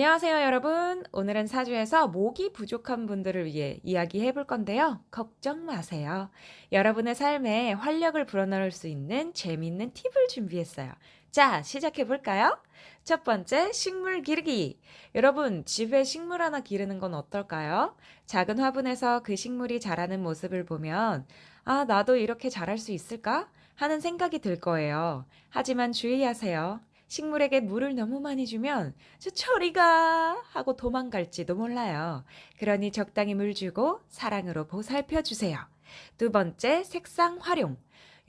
안녕하세요, 여러분. 오늘은 사주에서 목이 부족한 분들을 위해 이야기해 볼 건데요. 걱정 마세요. 여러분의 삶에 활력을 불어넣을 수 있는 재미있는 팁을 준비했어요. 자, 시작해 볼까요? 첫 번째, 식물 기르기. 여러분, 집에 식물 하나 기르는 건 어떨까요? 작은 화분에서 그 식물이 자라는 모습을 보면, 아, 나도 이렇게 자랄 수 있을까? 하는 생각이 들 거예요. 하지만 주의하세요. 식물에게 물을 너무 많이 주면 저 저리 가 하고 도망갈지도 몰라요. 그러니 적당히 물 주고 사랑으로 보살펴 주세요. 두 번째, 색상 활용.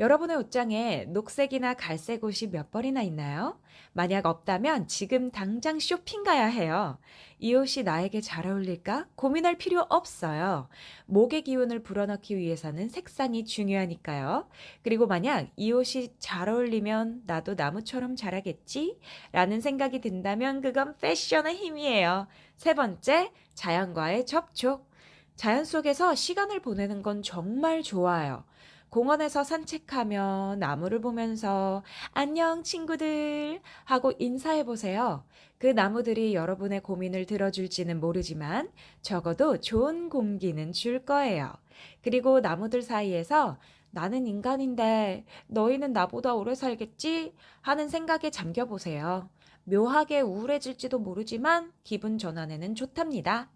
여러분의 옷장에 녹색이나 갈색 옷이 몇 벌이나 있나요? 만약 없다면 지금 당장 쇼핑 가야 해요. 이 옷이 나에게 잘 어울릴까? 고민할 필요 없어요. 목의 기운을 불어넣기 위해서는 색상이 중요하니까요. 그리고 만약 이 옷이 잘 어울리면 나도 나무처럼 자라겠지? 라는 생각이 든다면 그건 패션의 힘이에요. 세 번째, 자연과의 접촉. 자연 속에서 시간을 보내는 건 정말 좋아요. 공원에서 산책하며 나무를 보면서 안녕 친구들 하고 인사해 보세요. 그 나무들이 여러분의 고민을 들어줄지는 모르지만 적어도 좋은 공기는 줄 거예요. 그리고 나무들 사이에서 나는 인간인데 너희는 나보다 오래 살겠지? 하는 생각에 잠겨 보세요. 묘하게 우울해질지도 모르지만 기분 전환에는 좋답니다.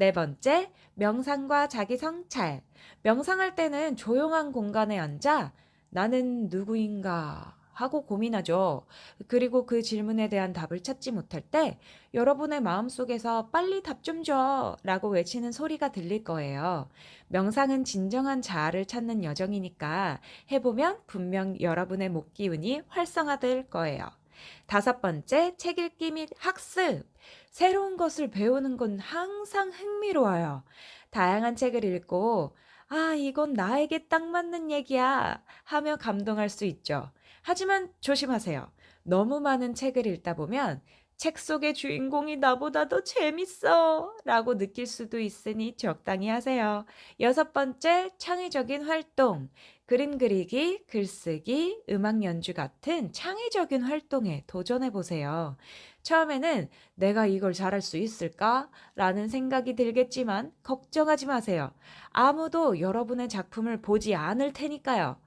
네 번째, 명상과 자기 성찰. 명상할 때는 조용한 공간에 앉아 나는 누구인가 하고 고민하죠. 그리고 그 질문에 대한 답을 찾지 못할 때 여러분의 마음속에서 빨리 답 좀 줘! 라고 외치는 소리가 들릴 거예요. 명상은 진정한 자아를 찾는 여정이니까 해보면 분명 여러분의 목 기운이 활성화될 거예요. 다섯 번째, 책 읽기 및 학습. 새로운 것을 배우는 건 항상 흥미로워요. 다양한 책을 읽고, 아, 이건 나에게 딱 맞는 얘기야. 하며 감동할 수 있죠. 하지만 조심하세요. 너무 많은 책을 읽다 보면 책 속의 주인공이 나보다 더 재밌어. 라고 느낄 수도 있으니 적당히 하세요. 여섯 번째, 창의적인 활동. 그림 그리기, 글쓰기, 음악 연주 같은 창의적인 활동에 도전해 보세요. 처음에는 내가 이걸 잘할 수 있을까? 라는 생각이 들겠지만 걱정하지 마세요. 아무도 여러분의 작품을 보지 않을 테니까요.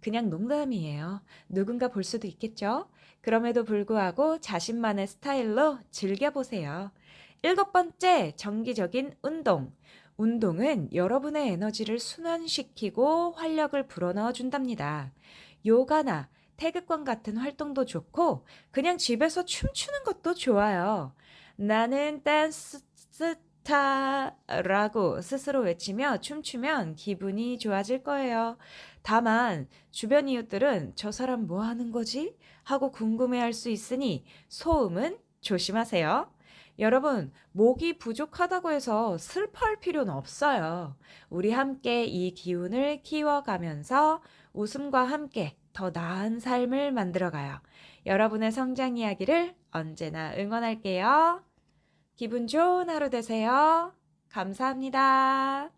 그냥 농담이에요. 누군가 볼 수도 있겠죠? 그럼에도 불구하고 자신만의 스타일로 즐겨보세요. 일곱 번째, 정기적인 운동. 운동은 여러분의 에너지를 순환시키고 활력을 불어넣어 준답니다. 요가나 태극권 같은 활동도 좋고, 그냥 집에서 춤추는 것도 좋아요. 나는 댄스 스타라고 스스로 외치며 춤추면 기분이 좋아질 거예요. 다만, 주변 이웃들은 저 사람 뭐 하는 거지? 하고 궁금해 할 수 있으니 소음은 조심하세요. 여러분, 목이 부족하다고 해서 슬퍼할 필요는 없어요. 우리 함께 이 기운을 키워가면서 웃음과 함께 더 나은 삶을 만들어가요. 여러분의 성장 이야기를 언제나 응원할게요. 기분 좋은 하루 되세요. 감사합니다.